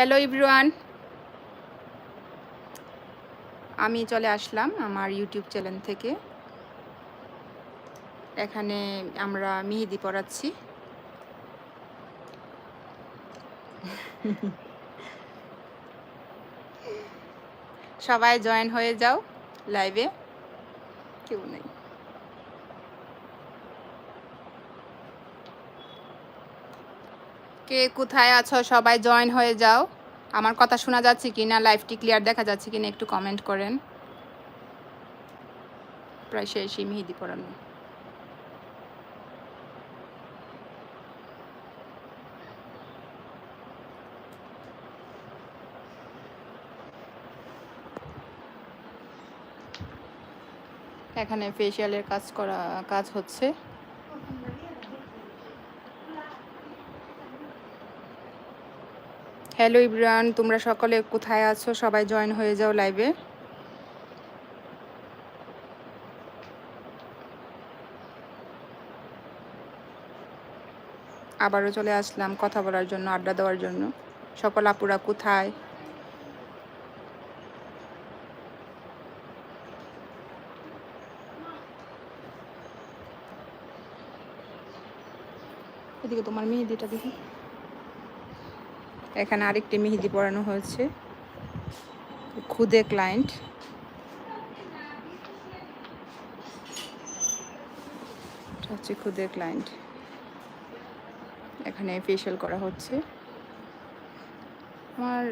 Hello everyone আমি চলে আসলাম আমার ইউটিউব চ্যানেল থেকে। এখানে আমরা মেহেদি পড়াচ্ছি সবাই জয়েন হয়ে যাও লাইভে কেউ নেই। কে কোথায় আছো, সবাই জয়েন হয়ে যাও। আমার কথা শোনা যাচ্ছে কি না লাইভটি ক্লিয়ার দেখা যাচ্ছে কি না একটু কমেন্ট করেন। প্রায় শেষই মেহেদি পড়ানো এখানে ফেসিয়ালের কাজ করা, কাজ হচ্ছে। হ্যালো ইব্রান, তোমরা সকলে কোথায় আছো? সবাই জয়েন হয়ে যাও লাইভে। আবারও চলে আসলাম কথা বলার জন্য, আড্ডা দেওয়ার জন্য। সকল আপুরা কোথায়? এদিকে তোমার মেহেদিটা দেখি। এখানে আরেকটি মেহেদি পরানো হয়েছে। খুদে ক্লায়েন্ট। হচ্ছে খুদে ক্লায়েন্ট। এখানে ফেশিয়াল করা হচ্ছে। আমার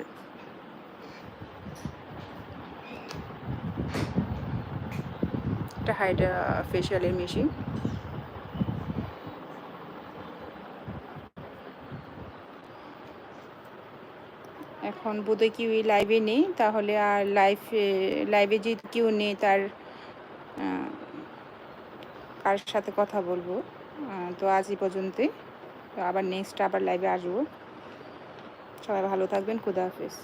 একটা হাইডা ফেশিয়ালের মেশিন এখন বোধহয় কেউ লাইভে নেই, তাহলে আর লাইভ লাইভে যে কেউ নেই, তার কার সাথে কথা বলব? তো আজ এই পর্যন্তই। তো আবার নেক্সট আবার লাইভে আসব। সবাই ভালো থাকবেন, খুদা হাফেজ।